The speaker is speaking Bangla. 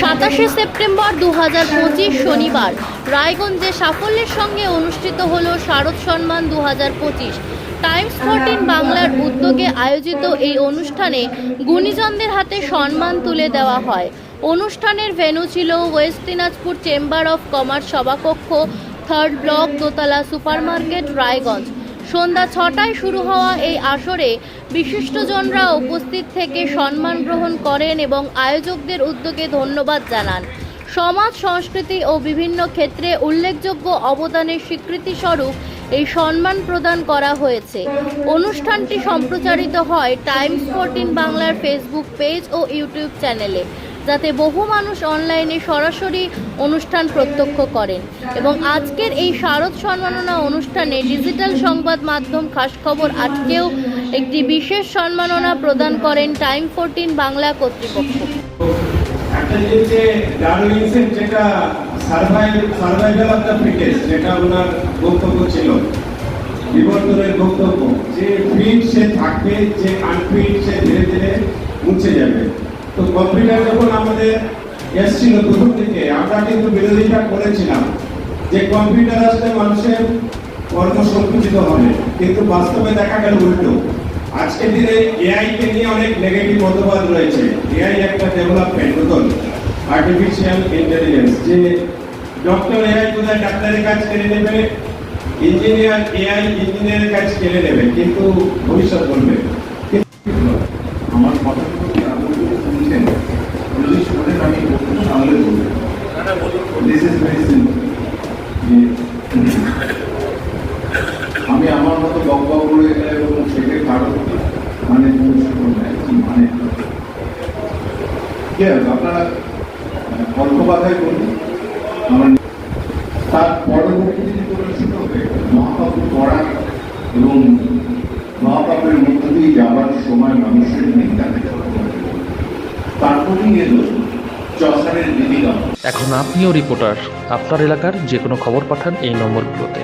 সাতাশে সেপ্টেম্বর দু পঁচিশ শনিবার। রায়গঞ্জে সাফল্যের সঙ্গে অনুষ্ঠিত হল শারদ সম্মান দু পঁচিশ। টাইমস ফোরটিন বাংলার উদ্যোগে আয়োজিত এই অনুষ্ঠানে গুণীজনদের হাতে সম্মান তুলে দেওয়া হয়। অনুষ্ঠানের ভেন্যু ছিল West Dinajpur chamber of commerce সভাকক্ষ third block দোতলা সুপারমার্কেট রায়গঞ্জ। সন্ধ্যা ছটায় শুরু হওয়া এই আসরে বিশিষ্টজনরা উপস্থিত থেকে সম্মান গ্রহণ করেন এবং আয়োজকদের উদ্যোগে ধন্যবাদ জানান। সমাজ, সংস্কৃতি ও বিভিন্ন ক্ষেত্রে উল্লেখযোগ্য অবদানের স্বীকৃতি স্বরূপ এই সম্মান প্রদান করা হয়েছে। অনুষ্ঠানটি সম্প্রচারিত হয় টাইমস ফোরটিন বাংলার ফেসবুক পেজ ও ইউটিউব চ্যানেলে। যাতে বহু মানুষ অনলাইনে সরাসরি অনুষ্ঠান প্রত্যক্ষ করেন। এবং আজকের এই শারদ সম্মাননা অনুষ্ঠানে ডিজিটাল সংবাদ মাধ্যম খাস খবর আজকেও একটি বিশেষ সম্মাননা প্রদান করেন টাইম ফোরটিন বাংলা কর্তৃপক্ষ। বিবর্তনের বক্তব্য, যে ফিট সে থাকবে, যে আনফিট সে ধীরে ধীরে মুছে যাবে। তো কম্পিউটার যখন আমাদের এসছিল প্রথম থেকে আমরা কিন্তু বিরোধিতা করেছিলাম যে কম্পিউটার আসলে মানুষের কর্ম সংকুচিত হবে। কিন্তু বাস্তবে দেখা গেল উল্টো। আজকের দিনে এআই কে নিয়ে অনেক নেগেটিভ মতবাদ রয়েছে। এআই একটা ডেভেলপমেন্ট নতুন আর্টিফিশিয়াল ইন্টেলিজেন্স যে ডক্টর এআই কোথায় ডাক্তারের কাজ কেড়ে নেবে ইঞ্জিনিয়ার এআই ইঞ্জিনিয়ারের কাজ কেড়ে নেবে, কিন্তু ভবিষ্যৎ বলবে। আমার মতো বক বক করে এবং সেটা কারও মানে মানে? কি আছে, আপনারা অল্প কথায় বলুন। আমার তার পরবর্তী কোনো হবে মহাকাব্য পড়া এবং মহাকাব্যের মধ্য দিয়ে যাবার সময় মানুষের নেই তাকে তারপরেই এলো এখন আপনিও রিপোর্টার আপনার এলাকার যে কোনো খবর পাঠান এই নম্বরগুলোতে।